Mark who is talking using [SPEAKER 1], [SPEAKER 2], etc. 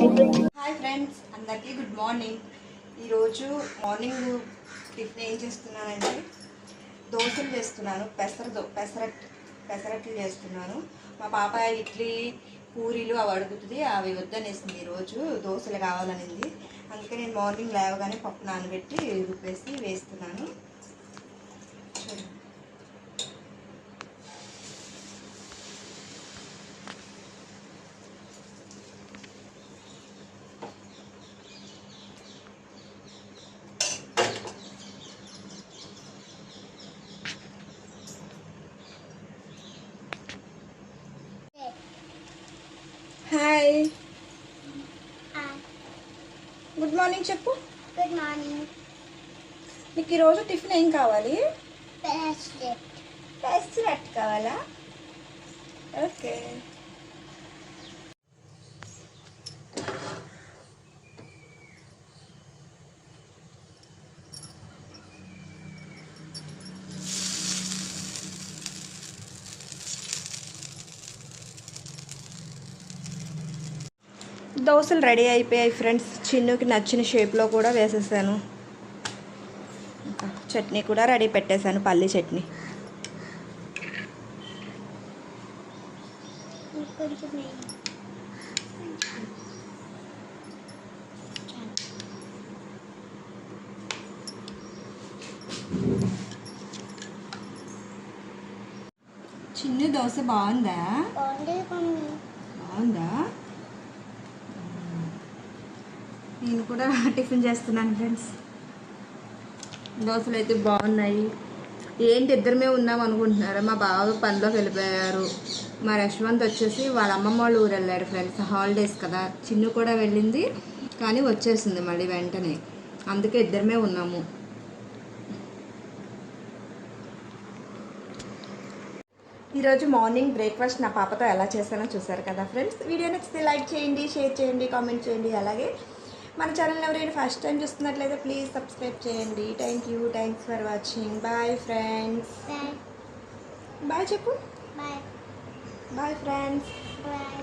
[SPEAKER 1] Hi friends అందరికీ good morning. ఈరోజు morning tiffin ఏం చేస్తున్నానంటే దోశలు చేస్తున్నాను పెసర దో పెసరట్ పెసరట్లు చేస్తున్నాను. మా పాప ఇడ్లీ పూరీలు అవి అడుగుతుంది అవి వద్దనేసింది ఈరోజు దోశలు కావాలనింది. అందుకే నేను మార్నింగ్ లేవగానే పప్పు నానబెట్టి రుబ్బేసి వేస్తున్నాను. చూడండి. హాయ్ గుడ్ మార్నింగ్ చెప్పు
[SPEAKER 2] గుడ్ మార్నింగ్
[SPEAKER 1] నీకు ఈరోజు టిఫిన్ ఏం కావాలి?
[SPEAKER 2] బెస్ట్
[SPEAKER 1] పెసరట్ కావాలా? ఓకే దోశలు రెడీ అయిపోయాయి ఫ్రెండ్స్. చిన్నుకి నచ్చిన షేప్లో కూడా వేసేసాను. చట్నీ కూడా రెడీ పెట్టేశాను పల్లి చట్నీ. చిన్న దోశ బాగుందా. నేను కూడా టిఫిన్ చేస్తున్నాను ఫ్రెండ్స్. దోశలు అయితే బాగున్నాయి. ఏంటి ఇద్దరమే ఉన్నాం అనుకుంటున్నారా? మా బావ పనిలోకి వెళ్ళిపోయారు. మా యశ్వంత్ వచ్చేసి వాళ్ళ అమ్మమ్మ వాళ్ళు ఊరు వెళ్ళాడు ఫ్రెండ్స్. హాలిడేస్ కదా. చిన్ను కూడా వెళ్ళింది. కానీ వచ్చేసింది మళ్ళీ వెంటనే. అందుకే ఇద్దరమే ఉన్నాము. ఈరోజు మార్నింగ్ బ్రేక్ఫాస్ట్ నా పాపతో ఎలా చేశానో చూసారు కదా ఫ్రెండ్స్. వీడియో నచ్చితే లైక్ చేయండి షేర్ చేయండి కామెంట్ చేయండి. అలాగే మన ఛానల్ ఎవరైనా ఫస్ట్ టైం చూస్తున్నట్లయితే ప్లీజ్ సబ్స్క్రైబ్ చేయండి. Thank you thanks for watching bye friends bye చెప్పు
[SPEAKER 2] బాయ్
[SPEAKER 1] బాయ్ ఫ్రెండ్స్
[SPEAKER 2] బాయ్